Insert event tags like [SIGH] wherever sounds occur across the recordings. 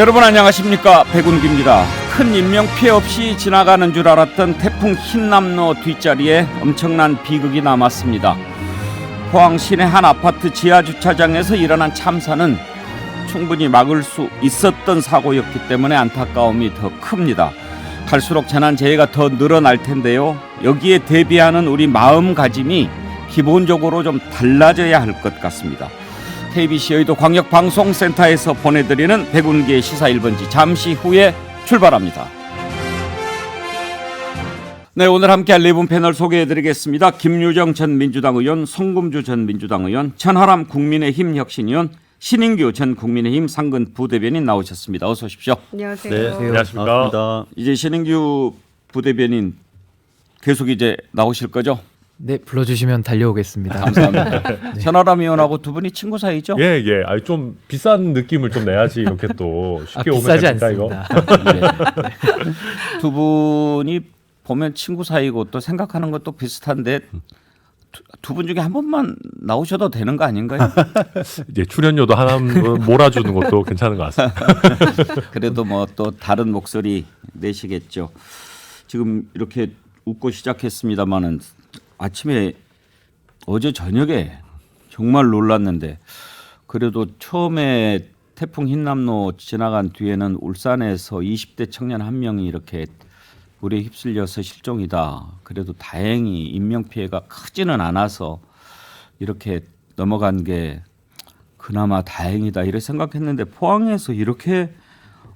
여러분 안녕하십니까 백운기입니다. 큰 인명 피해 없이 지나가는 줄 알았던 태풍 흰남노 뒷자리에 엄청난 비극이 남았습니다. 포항 시내 한 아파트 지하 주차장에서 일어난 참사는 충분히 막을 수 있었던 사고였기 때문에 안타까움이 더 큽니다. 갈수록 재난 재해가 더 늘어날 텐데요. 여기에 대비하는 우리 마음가짐이 기본적으로 좀 달라져야 할 것 같습니다. KBC 여의도 광역방송센터에서 보내드리는 백운기의 시사 1번지 잠시 후에 출발합니다. 네, 오늘 함께할 네 분 패널 소개해드리겠습니다. 김유정 전 민주당 의원, 성금주 전 민주당 의원, 천하람 국민의힘 혁신위원, 신인규 전 국민의힘 상근 부대변인 나오셨습니다. 어서 오십시오. 안녕하세요. 네, 안녕하십니까. 반갑습니다. 이제 신인규 부대변인 계속 이제 나오실 거죠? 네, 불러주시면 달려오겠습니다. 감사합니다. [LAUGHS] [LAUGHS] 천하람 의원하고 두 분이 친구 사이죠? 예, 예. 아니 좀 비싼 느낌을 좀 내야지 이렇게 또 아, 쉽게 오면 비싸지 이거? 않습니다. [LAUGHS] 네. 두 분이 보면 친구 사이고 또 생각하는 것도 비슷한데 두 분 중에 한 번만 나오셔도 되는 거 아닌가요? 이제 출연료도 하나 몰아주는 것도 괜찮은 것 같습니다. 그래도 뭐 또 다른 목소리 내시겠죠. 지금 이렇게 웃고 시작했습니다마는 아침에 어제 저녁에 정말 놀랐는데 그래도 처음에 태풍 흰남노 지나간 뒤에는 울산에서 20대 청년 한 명이 이렇게 물에 휩쓸려서 실종이다. 그래도 다행히 인명 피해가 크지는 않아서 이렇게 넘어간 게 그나마 다행이다 이렇게 생각했는데 포항에서 이렇게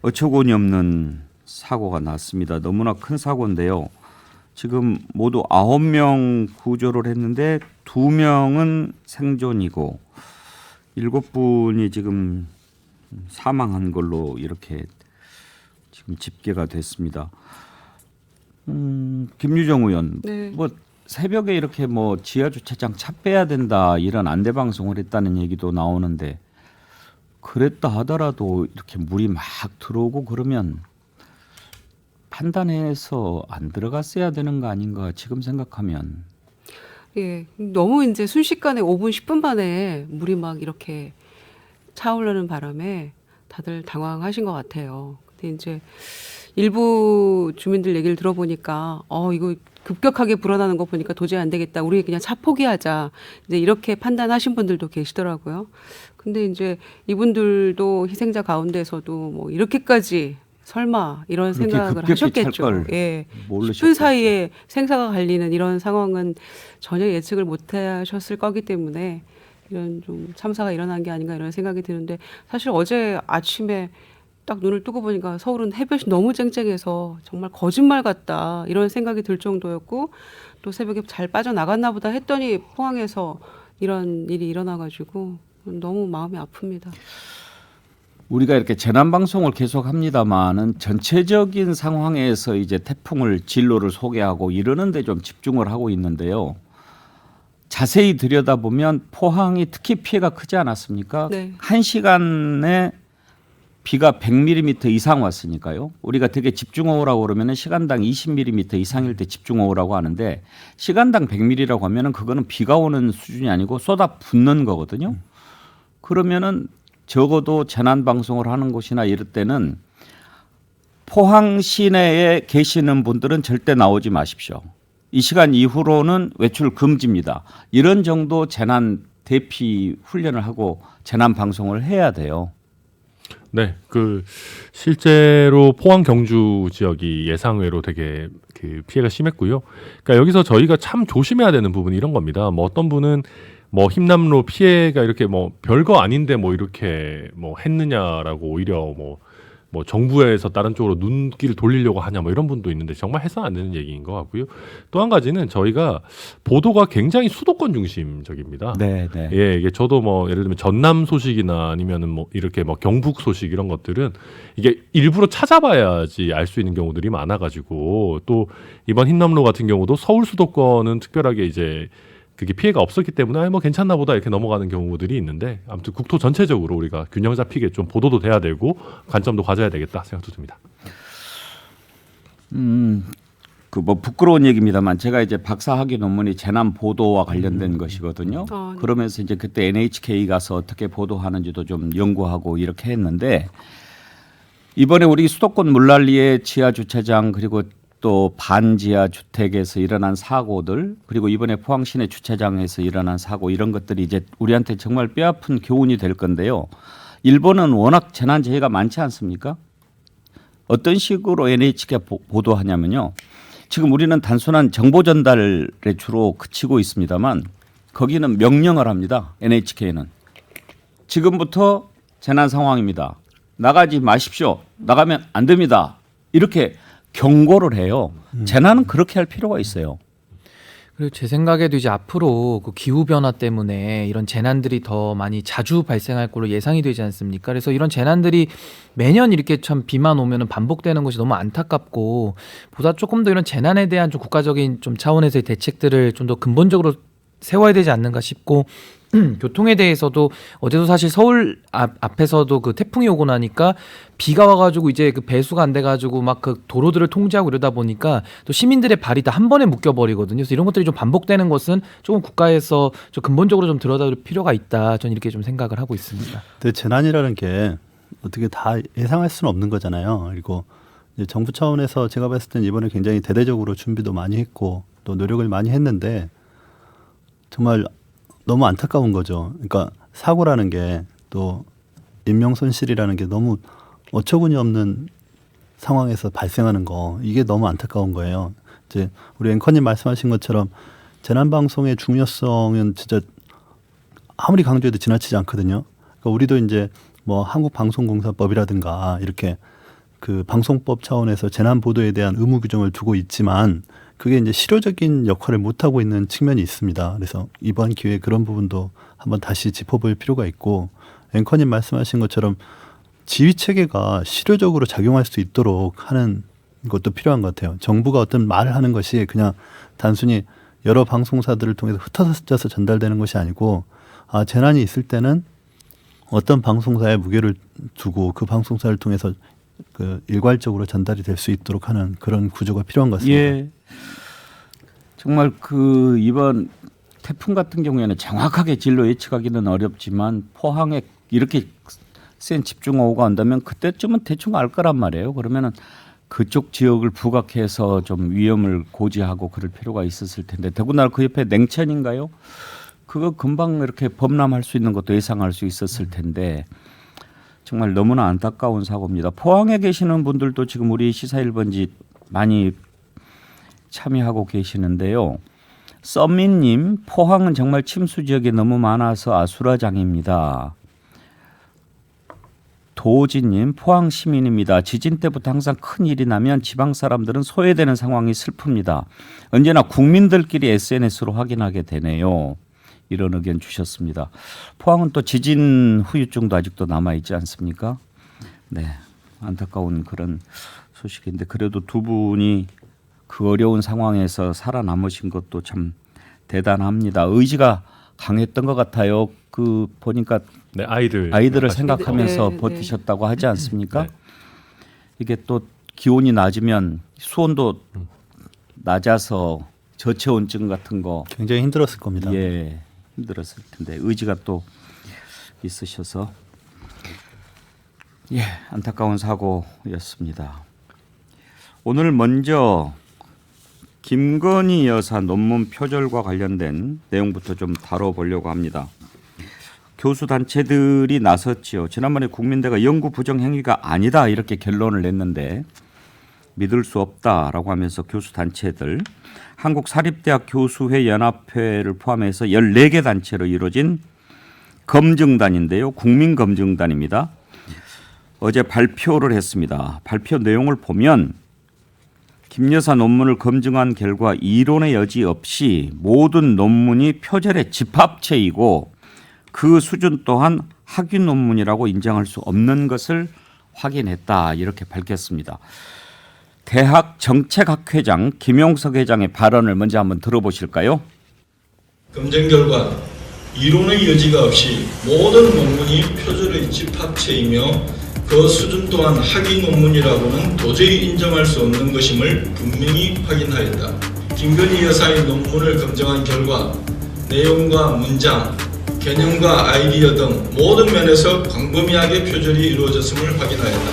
어처구니 없는 사고가 났습니다. 너무나 큰 사고인데요. 지금 모두 아홉 명 구조를 했는데 두 명은 생존이고 일곱 분이 지금 사망한 걸로 이렇게 지금 집계가 됐습니다. 음, 김유정 의원, 네. 뭐 새벽에 이렇게 뭐 지하 주차장 차 빼야 된다 이런 안내 방송을 했다는 얘기도 나오는데 그랬다 하더라도 이렇게 물이 막 들어오고 그러면 판단해서 안 들어갔어야 되는 거 아닌가 지금 생각하면 예, 너무 이제 순식간에 5분 10분 만에 물이 막 이렇게 차오르는 바람에 다들 당황하신 것 같아요. 근데 이제 일부 주민들 얘기를 들어보니까 어 이거 급격하게 불어나는 거 보니까 도저히 안 되겠다. 우리 그냥 차 포기하자. 이제 이렇게 판단하신 분들도 계시더라고요. 근데 이제 이분들도 희생자 가운데서도 뭐 이렇게까지 설마 이런 생각을 하셨겠죠. 걸 예. 10분 사이에 생사가 갈리는 이런 상황은 전혀 예측을 못 하셨을 거기 때문에 이런 좀 참사가 일어난 게 아닌가 이런 생각이 드는데 사실 어제 아침에 딱 눈을 뜨고 보니까 서울은 햇볕이 너무 쨍쨍해서 정말 거짓말 같다 이런 생각이 들 정도였고 또 새벽에 잘 빠져나갔나 보다 했더니 포항에서 이런 일이 일어나가지고 너무 마음이 아픕니다. 우리가 이렇게 재난 방송을 계속 합니다만은 전체적인 상황에서 이제 태풍을 진로를 소개하고 이러는데 좀 집중을 하고 있는데요. 자세히 들여다보면 포항이 특히 피해가 크지 않았습니까? 네. 한 시간에 비가 100mm 이상 왔으니까요. 우리가 되게 집중호우라고 그러면은 시간당 20mm 이상일 때 집중호우라고 하는데 시간당 100mm라고 하면은 그거는 비가 오는 수준이 아니고 쏟아 붓는 거거든요. 그러면은 적어도 재난 방송을 하는 곳이나 이럴 때는 포항 시내에 계시는 분들은 절대 나오지 마십시오. 이 시간 이후로는 외출 금지입니다. 이런 정도 재난 대피 훈련을 하고 재난 방송을 해야 돼요. 네, 그 실제로 포항 경주 지역이 예상외로 되게 그 피해가 심했고요. 그러니까 여기서 저희가 참 조심해야 되는 부분이 이런 겁니다. 뭐 어떤 분은 뭐 힘남로 피해가 이렇게 뭐 별거 아닌데 뭐 이렇게 뭐 했느냐라고 오히려 뭐뭐 정부에서 다른 쪽으로 눈길을 돌리려고 하냐 뭐 이런 분도 있는데 정말 해서 안 되는 얘기인 것 같고요. 또 한 가지는 저희가 보도가 굉장히 수도권 중심적입니다. 네, 네. 예, 이게 저도 뭐 예를 들면 전남 소식이나 아니면은 뭐 이렇게 뭐 경북 소식 이런 것들은 이게 일부러 찾아봐야지 알 수 있는 경우들이 많아가지고 또 이번 흰남로 같은 경우도 서울 수도권은 특별하게 이제 그게 피해가 없었기 때문에 아, 뭐 괜찮나 보다 이렇게 넘어가는 경우들이 있는데 아무튼 국토 전체적으로 우리가 균형 잡히게 좀 보도도 돼야 되고 관점도 가져야 되겠다 생각도 듭니다. 음, 그 뭐 부끄러운 얘기입니다만 제가 이제 박사 학위 논문이 재난 보도와 관련된 것이거든요. 아, 네. 그러면서 이제 그때 NHK 가서 어떻게 보도하는지도 좀 연구하고 이렇게 했는데 이번에 우리 수도권 물난리의 지하 주차장 그리고 또 반지하 주택에서 일어난 사고들 그리고 이번에 포항 시내 주차장에서 일어난 사고 이런 것들이 이제 우리한테 정말 뼈아픈 교훈이 될 건데요. 일본은 워낙 재난 재해가 많지 않습니까? 어떤 식으로 NHK가 보- 보도하냐면요. 지금 우리는 단순한 정보 전달에 주로 그치고 있습니다만 거기는 명령을 합니다. NHK는 지금부터 재난 상황입니다. 나가지 마십시오. 나가면 안 됩니다. 이렇게 경고를 해요. 재난은 그렇게 할 필요가 있어요. 그리고 제 생각에도 이제 앞으로 그 기후 변화 때문에 이런 재난들이 더 많이 자주 발생할 걸로 예상이 되지 않습니까? 그래서 이런 재난들이 매년 이렇게 참 비만 오면은 반복되는 것이 너무 안타깝고 보다 조금 더 이런 재난에 대한 좀 국가적인 좀 차원에서의 대책들을 좀 더 근본적으로 세워야 되지 않는가 싶고 [CLEARS THROAT] 교통에 대해서도 어제도 사실 서울 앞, 앞에서도 그 태풍이 오고 나니까 비가 와가지고 이제 그 배수가 안 돼가지고 막 그 도로들을 통제하고 이러다 보니까 또 시민들의 발이 다 한 번에 묶여버리거든요. 그래서 이런 것들이 좀 반복되는 것은 조금 국가에서 좀 근본적으로 좀 들여다볼 필요가 있다. 저는 이렇게 좀 생각을 하고 있습니다. 근데 재난이라는 게 어떻게 다 예상할 수는 없는 거잖아요. 그리고 정부 차원에서 제가 봤을 때는 이번에 굉장히 대대적으로 준비도 많이 했고 또 노력을 많이 했는데 정말 너무 안타까운 거죠. 그러니까 사고라는 게 또 인명 손실이라는 게 너무 어처구니 없는 상황에서 발생하는 거 이게 너무 안타까운 거예요. 이제 우리 앵커님 말씀하신 것처럼 재난 방송의 중요성은 진짜 아무리 강조해도 지나치지 않거든요. 그러니까 우리도 이제 뭐 한국방송공사법이라든가 이렇게 그 방송법 차원에서 재난 보도에 대한 의무 규정을 두고 있지만 그게 이제 실효적인 역할을 못 하고 있는 측면이 있습니다. 그래서 이번 기회에 그런 부분도 한번 다시 짚어볼 필요가 있고 앵커님 말씀하신 것처럼 지휘 체계가 실효적으로 작용할 수 있도록 하는 것도 필요한 것 같아요. 정부가 어떤 말을 하는 것이 그냥 단순히 여러 방송사들을 통해서 흩어져서 전달되는 것이 아니고 아 재난이 있을 때는 어떤 방송사에 무게를 두고 그 방송사를 통해서 그 일괄적으로 전달이 될 수 있도록 하는 그런 구조가 필요한 것 같습니다. 예. 정말 그 이번 태풍 같은 경우에는 정확하게 진로 예측하기는 어렵지만 포항에 이렇게 센 집중호우가 온다면 그때쯤은 대충 알 거란 말이에요. 그러면은 그쪽 지역을 부각해서 좀 위험을 고지하고 그럴 필요가 있었을 텐데 더군다나 그 옆에 냉천인가요? 그거 금방 이렇게 범람할 수 있는 것도 예상할 수 있었을 텐데 정말 너무나 안타까운 사고입니다. 포항에 계시는 분들도 지금 우리 시사 1번지 많이 참여하고 계시는데요. 썸민님, 포항은 정말 침수 지역이 너무 많아서 아수라장입니다. 도진님, 포항 시민입니다. 지진 때부터 항상 큰 일이 나면 지방 사람들은 소외되는 상황이 슬픕니다. 언제나 국민들끼리 SNS로 확인하게 되네요. 이런 의견 주셨습니다. 포항은 또 지진 후유증도 아직도 남아 있지 않습니까? 네, 안타까운 그런 소식인데 그래도 두 분이 그 어려운 상황에서 살아남으신 것도 참 대단합니다. 의지가 강했던 것 같아요. 그 보니까 네, 아이들 아이들을 생각하면서 네, 네. 버티셨다고 하지 않습니까? 네. 이게 또 기온이 낮으면 수온도 낮아서 저체온증 같은 거 굉장히 힘들었을 겁니다. 예, 힘들었을 텐데 의지가 또 있으셔서 예, 안타까운 사고였습니다. 오늘 먼저 김건희 여사 논문 표절과 관련된 내용부터 좀 다뤄보려고 합니다. 교수 단체들이 나섰지요. 지난번에 국민대가 연구 부정 행위가 아니다 이렇게 결론을 냈는데 믿을 수 없다라고 하면서 교수 단체들 한국 사립대학 교수회 연합회를 포함해서 14개 단체로 이루어진 검증단인데요. 국민 검증단입니다. 어제 발표를 했습니다. 발표 내용을 보면 김 여사 논문을 검증한 결과 이론의 여지 없이 모든 논문이 표절의 집합체이고 그 수준 또한 학위 논문이라고 인정할 수 없는 것을 확인했다 이렇게 밝혔습니다. 대학 정책학회장 김용석 회장의 발언을 먼저 한번 들어보실까요? 검증 결과 이론의 여지가 없이 모든 논문이 표절의 집합체이며 그 수준 또한 학위 논문이라고는 도저히 인정할 수 없는 것임을 분명히 확인하였다. 김건희 여사의 논문을 검증한 결과 내용과 문장, 개념과 아이디어 등 모든 면에서 광범위하게 표절이 이루어졌음을 확인하였다.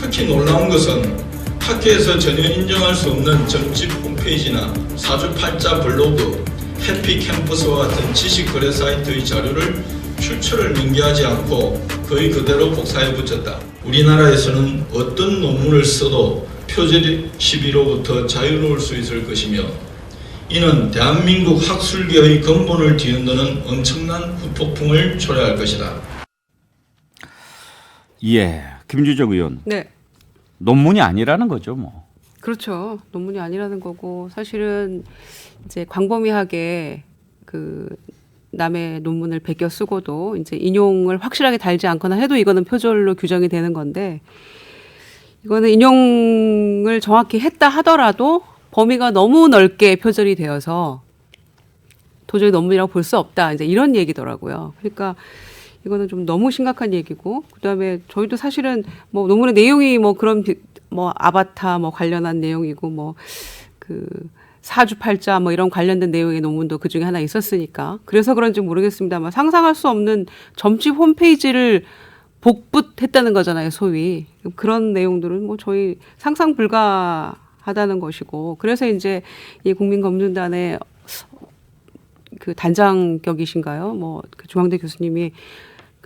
특히 놀라운 것은 학회에서 전혀 인정할 수 없는 점집 홈페이지나 사주팔자 블로그, 해피 캠퍼스와 같은 지식 거래 사이트의 자료를 출처를 명기하지 않고 거의 그대로 복사해 붙였다. 우리나라에서는 어떤 논문을 써도 표절 시비로부터 자유로울 수 있을 것이며 이는 대한민국 학술계의 근본을 뒤흔드는 엄청난 후폭풍을 초래할 것이다. 예, 김주적 의원 네. 논문이 아니라는 거죠, 뭐. 그렇죠. 논문이 아니라는 거고 사실은 이제 광범위하게 그 남의 논문을 베껴 쓰고도 이제 인용을 확실하게 달지 않거나 해도 이거는 표절로 규정이 되는 건데 이거는 인용을 정확히 했다 하더라도 범위가 너무 넓게 표절이 되어서 도저히 논문이라고 볼 수 없다. 이제 이런 얘기더라고요. 그러니까 이거는 좀 너무 심각한 얘기고 그다음에 저희도 사실은 뭐 논문의 내용이 뭐 그런 비- 뭐 아바타 뭐 관련한 내용이고 뭐그 사주팔자 뭐 이런 관련된 내용의 논문도 그 중에 하나 있었으니까. 그래서 그런지 모르겠습니다만 상상할 수 없는 점집 홈페이지를 복붙했다는 거잖아요 소위. 그런 내용들은 뭐 저희 상상 불가하다는 것이고. 그래서 이제 이 국민검증단의 그 단장격이신가요? 뭐 그 중앙대 교수님이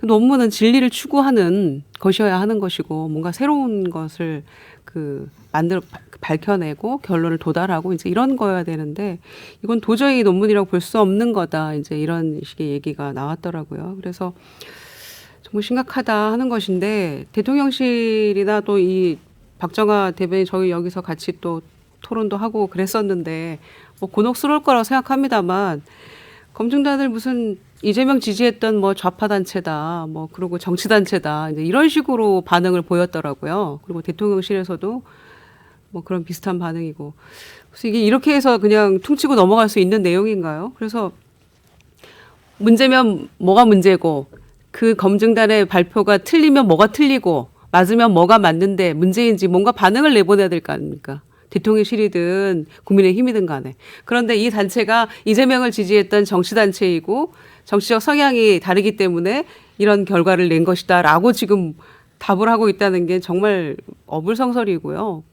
그 논문은 진리를 추구하는 것이어야 하는 것이고 뭔가 새로운 것을 그 만들어 바- 밝혀내고 결론을 도달하고 이제 이런 거여야 되는데 이건 도저히 논문이라고 볼 수 없는 거다 이제 이런 식의 얘기가 나왔더라고요. 그래서 정말 심각하다 하는 것인데 대통령실이나 또 이 박정아 대변인 저희 여기서 같이 또 토론도 하고 그랬었는데 뭐 곤혹스러울 거라고 생각합니다만 검증단을 무슨 이재명 지지했던 뭐 좌파 단체다, 뭐 그리고 정치 단체다, 이제 이런 식으로 반응을 보였더라고요. 그리고 대통령실에서도 뭐 그런 비슷한 반응이고. 그래서 이게 이렇게 해서 그냥 퉁치고 넘어갈 수 있는 내용인가요? 그래서 문제면 뭐가 문제고 그 검증단의 발표가 틀리면 뭐가 틀리고 맞으면 뭐가 맞는데 문제인지 뭔가 반응을 내보내야 될 거 아닙니까? 대통령실이든 국민의힘이든 간에. 그런데 이 단체가 이재명을 지지했던 정치단체이고 정치적 성향이 다르기 때문에 이런 결과를 낸 것이다라고 지금 답을 하고 있다는 게 정말 어불성설이고요.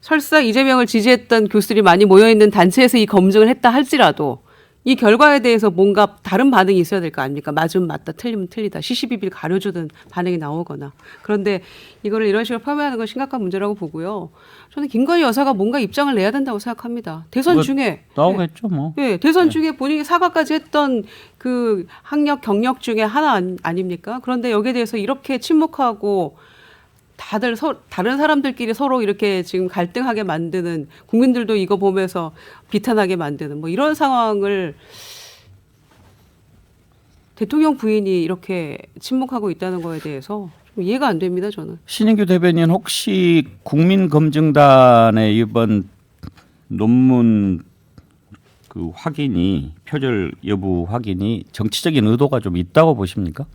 설사 이재명을 지지했던 교수들이 많이 모여 있는 단체에서 이 검증을 했다 할지라도 이 결과에 대해서 뭔가 다른 반응이 있어야 될 거 아닙니까? 맞으면 맞다, 틀리면 틀리다, 시시비비를 가려주든 반응이 나오거나. 그런데 이거를 이런 식으로 폄훼하는 건 심각한 문제라고 보고요. 저는 김건희 여사가 뭔가 입장을 내야 된다고 생각합니다. 대선 중에 나오겠죠, 뭐. 네, 대선 중에 본인이 사과까지 했던 그 학력 경력 중에 하나 아니- 아닙니까? 그런데 여기에 대해서 이렇게 침묵하고 다들 서, 다른 사람들끼리 서로 이렇게 지금 갈등하게 만드는 국민들도 이거 보면서 비탄하게 만드는 뭐 이런 상황을 대통령 부인이 이렇게 침묵하고 있다는 거에 대해서 좀 이해가 안 됩니다, 저는. 신인규 대변인 혹시 국민검증단의 이번 논문 그 확인이 표절 여부 확인이 정치적인 의도가 좀 있다고 보십니까?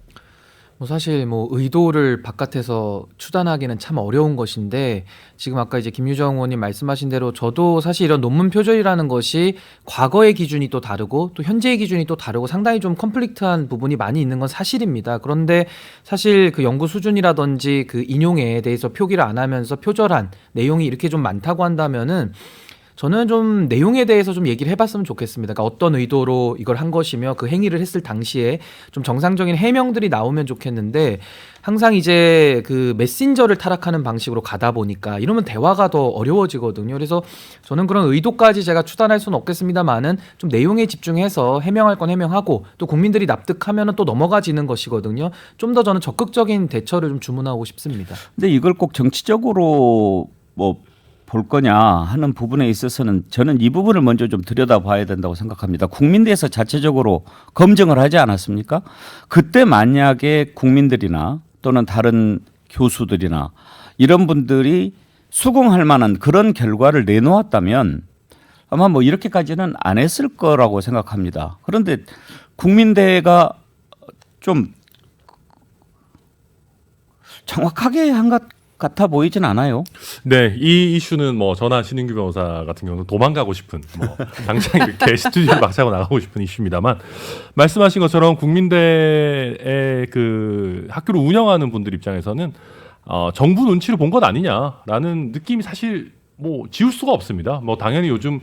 뭐 사실 뭐 의도를 바깥에서 추단하기는 참 어려운 것인데 지금 아까 이제 김유정 의원님 말씀하신 대로 저도 사실 이런 논문 표절이라는 것이 과거의 기준이 또 다르고 또 현재의 기준이 또 다르고 상당히 좀 컴플릭트한 부분이 많이 있는 건 사실입니다. 그런데 사실 그 연구 수준이라든지 그 인용에 대해서 표기를 안 하면서 표절한 내용이 이렇게 좀 많다고 한다면은 저는 좀 내용에 대해서 좀 얘기를 해봤으면 좋겠습니다. 그러니까 어떤 의도로 이걸 한 것이며 그 행위를 했을 당시에 좀 정상적인 해명들이 나오면 좋겠는데 항상 이제 그 메신저를 타락하는 방식으로 가다 보니까 이러면 대화가 더 어려워지거든요. 그래서 저는 그런 의도까지 제가 추단할 수는 없겠습니다만은 좀 내용에 집중해서 해명할 건 해명하고 또 국민들이 납득하면은 또 넘어가지는 것이거든요. 좀 더 저는 적극적인 대처를 좀 주문하고 싶습니다. 근데 이걸 꼭 정치적으로 뭐 볼 거냐 하는 부분에 있어서는 저는 이 부분을 먼저 좀 들여다봐야 된다고 생각합니다. 국민대에서 자체적으로 검증을 하지 않았습니까? 그때 만약에 국민들이나 또는 다른 교수들이나 이런 분들이 수긍할 만한 그런 결과를 내놓았다면 아마 뭐 이렇게까지는 안 했을 거라고 생각합니다. 그런데 국민대가 좀 정확하게 한 것 같아 보이진 않아요. 네, 이 이슈는 뭐 저나 신인규 변호사 같은 경우는 도망가고 싶은 뭐 당장 이렇게 [LAUGHS] 스튜디오를 박차고 나가고 싶은 이슈입니다만 말씀하신 것처럼 국민대의 그 학교를 운영하는 분들 입장에서는 어, 정부 눈치를 본 것 아니냐라는 느낌이 사실 뭐 지울 수가 없습니다. 뭐 당연히 요즘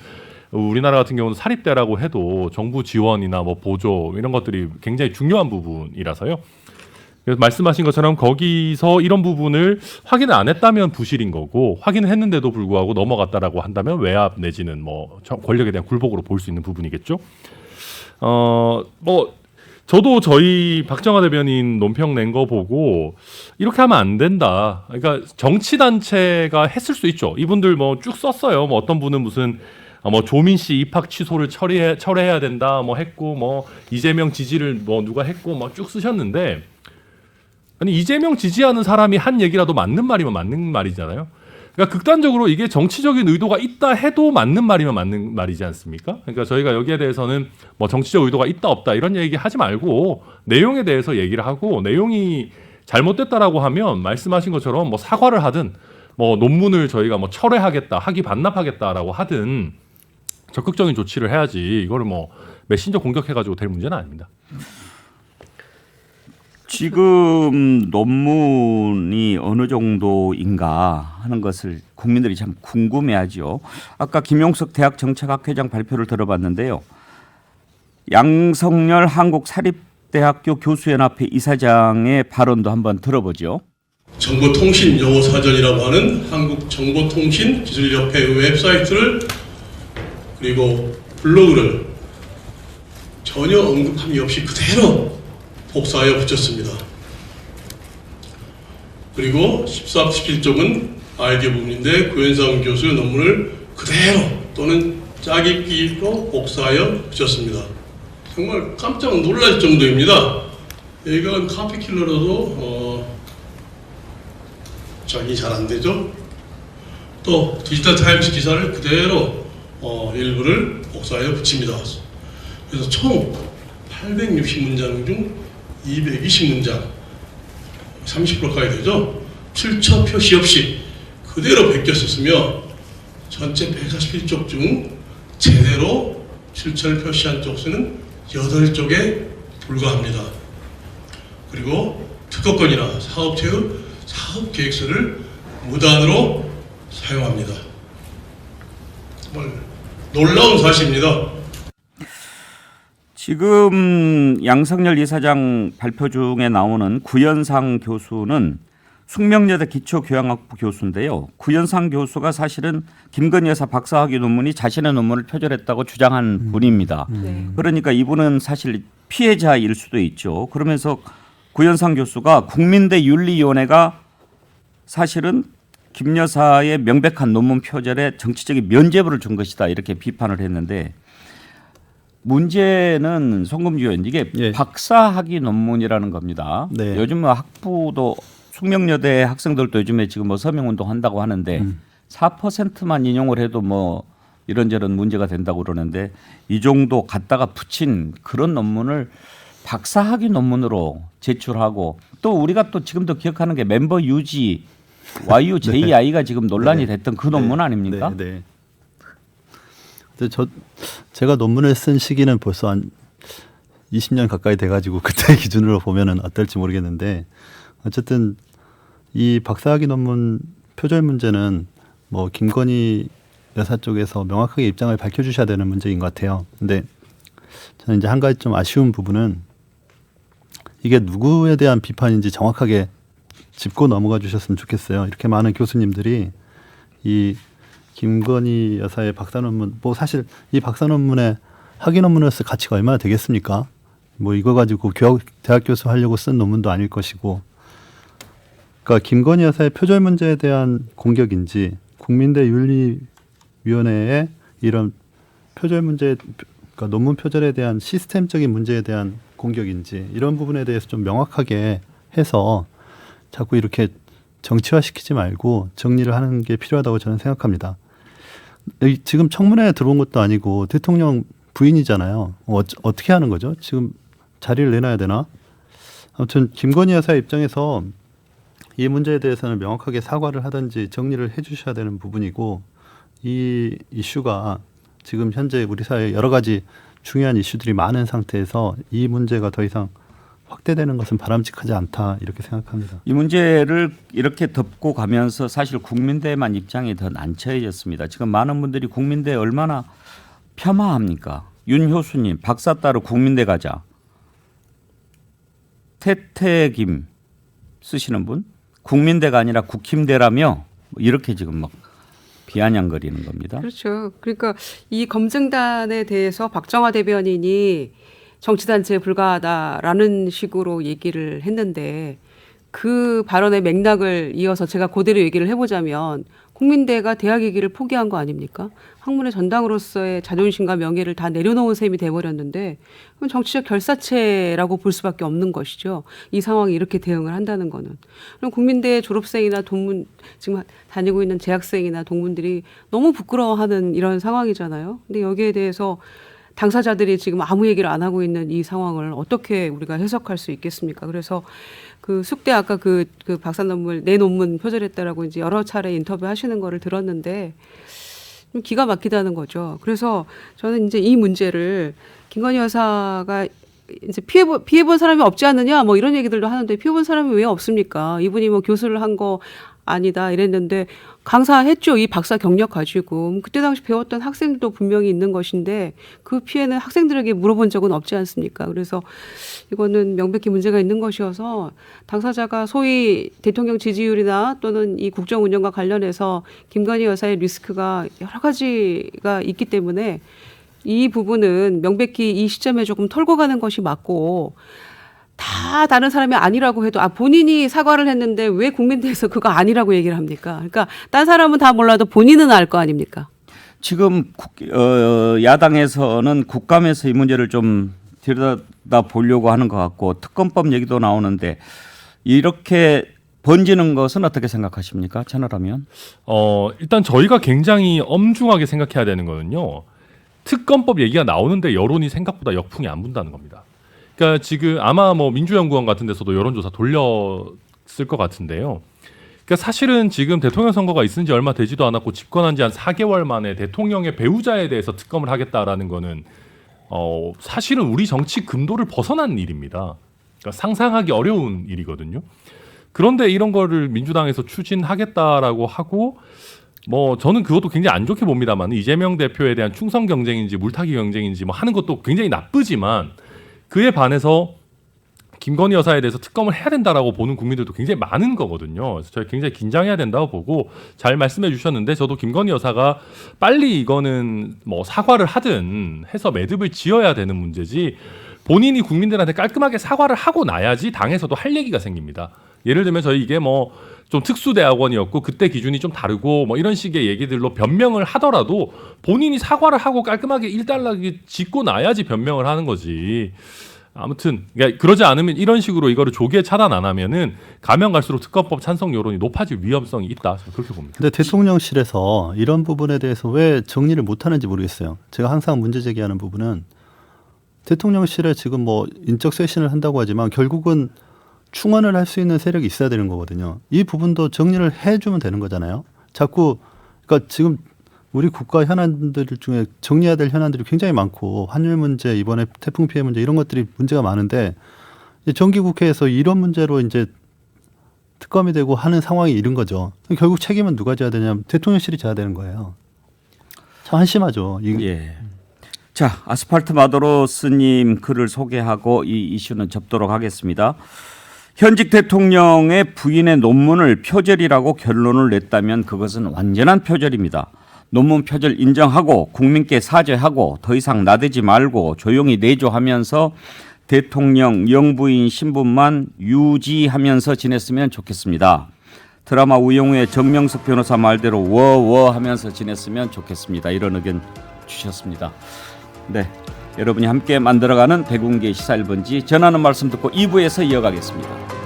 우리나라 같은 경우는 사립대라고 해도 정부 지원이나 뭐 보조 이런 것들이 굉장히 중요한 부분이라서요. 그래서 말씀하신 것처럼 거기서 이런 부분을 확인을 안 했다면 부실인 거고 확인을 했는데도 불구하고 넘어갔다라고 한다면 외압 내지는 뭐 저- 권력에 대한 굴복으로 볼 수 있는 부분이겠죠. 어 뭐 저도 저희 박정화 대변인 논평 낸 거 보고 이렇게 하면 안 된다. 그러니까 정치 단체가 했을 수 있죠. 이분들 뭐 쭉 썼어요. 뭐 어떤 분은 무슨 어, 뭐 조민 씨 입학 취소를 처리해 철회해야 된다. 뭐 했고 뭐 이재명 지지를 뭐 누가 했고 뭐 쭉 쓰셨는데 아니 이재명 지지하는 사람이 한 얘기라도 맞는 말이면 맞는 말이잖아요. 그러니까 극단적으로 이게 정치적인 의도가 있다 해도 맞는 말이면 맞는 말이지 않습니까? 그러니까 저희가 여기에 대해서는 뭐 정치적 의도가 있다 없다 이런 얘기 하지 말고 내용에 대해서 얘기를 하고 내용이 잘못됐다라고 하면 말씀하신 것처럼 뭐 사과를 하든 뭐 논문을 저희가 뭐 철회하겠다, 학위 반납하겠다라고 하든 적극적인 조치를 해야지 이거를 뭐 메신저 공격해가지고 될 문제는 아닙니다. 지금 논문이 어느 정도인가 하는 것을 국민들이 참 궁금해하죠. 아까 김용석 대학 정책학 회장 발표를 들어봤는데요. 양성열 한국 사립대학교 교수연합회 이사장의 발언도 한번 들어보죠. 정보통신용어사전이라고 하는 한국 정보통신 기술협회 웹사이트를 그리고 블로그를 전혀 언급 함이 없이 그대로 복사하여 붙였습니다. 그리고 14, 17쪽은 아이디어 부분인데 구현상 교수의 논문을 그대로 또는 짜깁기로 복사하여 붙였습니다. 정말 깜짝 놀랄 정도입니다. 이건 카피킬러로도 어, 적이 잘안 되죠. 또 디지털 타임스 기사를 그대로 어, 일부를 복사하여 붙입니다. 그래서 총 860문장 중 220문장, 30% 가까이 되죠. 출처 표시 없이 그대로 베꼈었으며 전체 141쪽 중 제대로 출처를 표시한 쪽수는 8쪽에 불과합니다. 그리고 특허권이나 사업체의 사업 계획서를 무단으로 사용합니다. 정말 놀라운 사실입니다. 지금 양성열 이사장 발표 중에 나오는 구현상 교수는 숙명여대 기초교양학부 교수인데요. 구현상 교수가 사실은 김건희 여사 박사학위 논문이 자신의 논문을 표절했다고 주장한 분입니다. 네. 그러니까 이분은 사실 피해자일 수도 있죠. 그러면서 구현상 교수가 국민대 윤리위원회가 사실은 김 여사의 명백한 논문 표절에 정치적인 면죄부를 준 것이다 이렇게 비판을 했는데 문제는 송금주 의원 이게 예. 박사학위 논문이라는 겁니다. 네. 요즘 뭐 학부도 숙명여대 학생들도 요즘에 지금 뭐 서명 운동 한다고 하는데 음. 4%만 인용을 해도 뭐 이런저런 문제가 된다고 그러는데 이 정도 갖다가 붙인 그런 논문을 박사학위 논문으로 제출하고 또 우리가 또 지금도 기억하는 게 멤버 유지 [LAUGHS] YUJI가 지금 논란이 네. 됐던 그 논문 네, 아닙니까? 네. 네. 저 제가 논문을 쓴 시기는 벌써 한 20년 가까이 돼가지고 [LAUGHS] 그때 기준으로 보면은 어떨지 모르겠는데 어쨌든 이 박사학위 논문 표절 문제는 뭐 김건희 여사 쪽에서 명확하게 입장을 밝혀주셔야 되는 문제인 것 같아요. 근데 저는 이제 한 가지 좀 아쉬운 부분은 이게 누구에 대한 비판인지 정확하게 짚고 넘어가 주셨으면 좋겠어요. 이렇게 많은 교수님들이 이 김건희 여사의 박사 논문, 뭐 사실 이 박사 논문에 학위 논문으로서 가치가 얼마나 되겠습니까? 뭐 이거 가지고 교학, 대학 교수 하려고 쓴 논문도 아닐 것이고, 그러니까 김건희 여사의 표절 문제에 대한 공격인지 국민대 윤리위원회의 이런 표절 문제, 그러니까 논문 표절에 대한 시스템적인 문제에 대한 공격인지 이런 부분에 대해서 좀 명확하게 해서 자꾸 이렇게 정치화시키지 말고 정리를 하는 게 필요하다고 저는 생각합니다. 지금 청문회에 들어온 것도 아니고 대통령 부인이잖아요. 어, 어떻게 하는 거죠? 지금 자리를 내놔야 되나? 아무튼 김건희 여사의 입장에서 이 문제에 대해서는 명확하게 사과를 하든지 정리를 해주셔야 되는 부분이고 이 이슈가 지금 현재 우리 사회에 여러 가지 중요한 이슈들이 많은 상태에서 이 문제가 더 이상 확대되는 것은 바람직하지 않다 이렇게 생각합니다. 이 문제를 이렇게 덮고 가면서 사실 국민대만 입장이 더 난처해졌습니다. 지금 많은 분들이 국민대 얼마나 폄하합니까? 윤효수님 박사 따로 국민대 가자. 태태김 쓰시는 분 국민대가 아니라 국힘대라며 뭐 이렇게 지금 막 비아냥거리는 겁니다. 그렇죠. 그러니까 이 검증단에 대해서 박정화 대변인이 정치단체에 불과하다라는 식으로 얘기를 했는데 그 발언의 맥락을 이어서 제가 그대로 얘기를 해보자면 국민대가 대학 얘기를 포기한 거 아닙니까? 학문의 전당으로서의 자존심과 명예를 다 내려놓은 셈이 돼버렸는데 그럼 정치적 결사체라고 볼 수밖에 없는 것이죠. 이 상황에 이렇게 대응을 한다는 거는. 그럼 국민대 졸업생이나 동문 지금 다니고 있는 재학생이나 동문들이 너무 부끄러워하는 이런 상황이잖아요. 근데 여기에 대해서 당사자들이 지금 아무 얘기를 안 하고 있는 이 상황을 어떻게 우리가 해석할 수 있겠습니까? 그래서 그 숙대 아까 그, 그 박사 논문 내 논문 표절했다라고 이제 여러 차례 인터뷰 하시는 거를 들었는데 좀 기가 막히다는 거죠. 그래서 저는 이제 이 문제를 김건희 여사가 이제 피해 피해 본 사람이 없지 않느냐 뭐 이런 얘기들도 하는데 피해 본 사람이 왜 없습니까? 이분이 뭐 교수를 한 거 아니다 이랬는데 강사했죠 이 박사 경력 가지고 그때 당시 배웠던 학생도 분명히 있는 것인데 그 피해는 학생들에게 물어본 적은 없지 않습니까? 그래서 이거는 명백히 문제가 있는 것이어서 당사자가 소위 대통령 지지율이나 또는 이 국정 운영과 관련해서 김건희 여사의 리스크가 여러 가지가 있기 때문에 이 부분은 명백히 이 시점에 조금 털고 가는 것이 맞고 다 다른 사람이 아니라고 해도 아 본인이 사과를 했는데 왜 국민대에서 그거 아니라고 얘기를 합니까? 그러니까 딴 사람은 다 몰라도 본인은 알 거 아닙니까? 지금 국, 어, 야당에서는 국감에서 이 문제를 좀 들여다 보려고 하는 것 같고 특검법 얘기도 나오는데 이렇게 번지는 것은 어떻게 생각하십니까? 채널하면 어, 일단 저희가 굉장히 엄중하게 생각해야 되는 거는요. 특검법 얘기가 나오는데 여론이 생각보다 역풍이 안 분다는 겁니다. 그러니까 지금 아마 뭐 민주연구원 같은 데서도 여론조사 돌렸을 것 같은데요. 그러니까 사실은 지금 대통령 선거가 있은 지 얼마 되지도 않았고 집권한 지 한 4개월 만에 대통령의 배우자에 대해서 특검을 하겠다라는 거는 어, 사실은 우리 정치 금도를 벗어난 일입니다. 그러니까 상상하기 어려운 일이거든요. 그런데 이런 거를 민주당에서 추진하겠다라고 하고 뭐 저는 그것도 굉장히 안 좋게 봅니다만 이재명 대표에 대한 충성 경쟁인지 물타기 경쟁인지 뭐 하는 것도 굉장히 나쁘지만 그에 반해서 김건희 여사에 대해서 특검을 해야 된다라고 보는 국민들도 굉장히 많은 거거든요. 그래서 저희 굉장히 긴장해야 된다고 보고 잘 말씀해 주셨는데 저도 김건희 여사가 빨리 이거는 뭐 사과를 하든 해서 매듭을 지어야 되는 문제지 본인이 국민들한테 깔끔하게 사과를 하고 나야지 당에서도 할 얘기가 생깁니다. 예를 들면 저희 이게 뭐 좀 특수 대학원이었고 그때 기준이 좀 다르고 뭐 이런 식의 얘기들로 변명을 하더라도 본인이 사과를 하고 깔끔하게 일단락이 짓고 나야지 변명을 하는 거지. 아무튼 그러니까 그러지 않으면 이런 식으로 이거를 조기에 차단 안 하면은 가면 갈수록 특검법 찬성 여론이 높아질 위험성이 있다. 저는 그렇게 봅니다. 근데 대통령실에서 이런 부분에 대해서 왜 정리를 못 하는지 모르겠어요. 제가 항상 문제 제기하는 부분은 대통령실에 지금 뭐 인적 쇄신을 한다고 하지만 결국은 충원을 할 수 있는 세력이 있어야 되는 거거든요. 이 부분도 정리를 해주면 되는 거잖아요. 자꾸 그러니까 지금 우리 국가 현안들 중에 정리해야 될 현안들이 굉장히 많고 환율 문제 이번에 태풍 피해 문제 이런 것들이 문제가 많은데 이제 정기 국회에서 이런 문제로 이제 특검이 되고 하는 상황이 이른 거죠. 결국 책임은 누가 져야 되냐면 대통령실이 져야 되는 거예요. 참 한심하죠. 이, 예. 자, 아스팔트 마도로스님 글을 소개하고 이 이슈는 접도록 하겠습니다. 현직 대통령의 부인의 논문을 표절이라고 결론을 냈다면 그것은 완전한 표절입니다. 논문 표절 인정하고 국민께 사죄하고 더 이상 나대지 말고 조용히 내조하면서 대통령 영부인 신분만 유지하면서 지냈으면 좋겠습니다. 드라마 우영우의 정명석 변호사 말대로 워워 하면서 지냈으면 좋겠습니다. 이런 의견 주셨습니다. 네. 여러분이 함께 만들어가는 백운계 시사 1번지 전하는 말씀 듣고 2부에서 이어가겠습니다.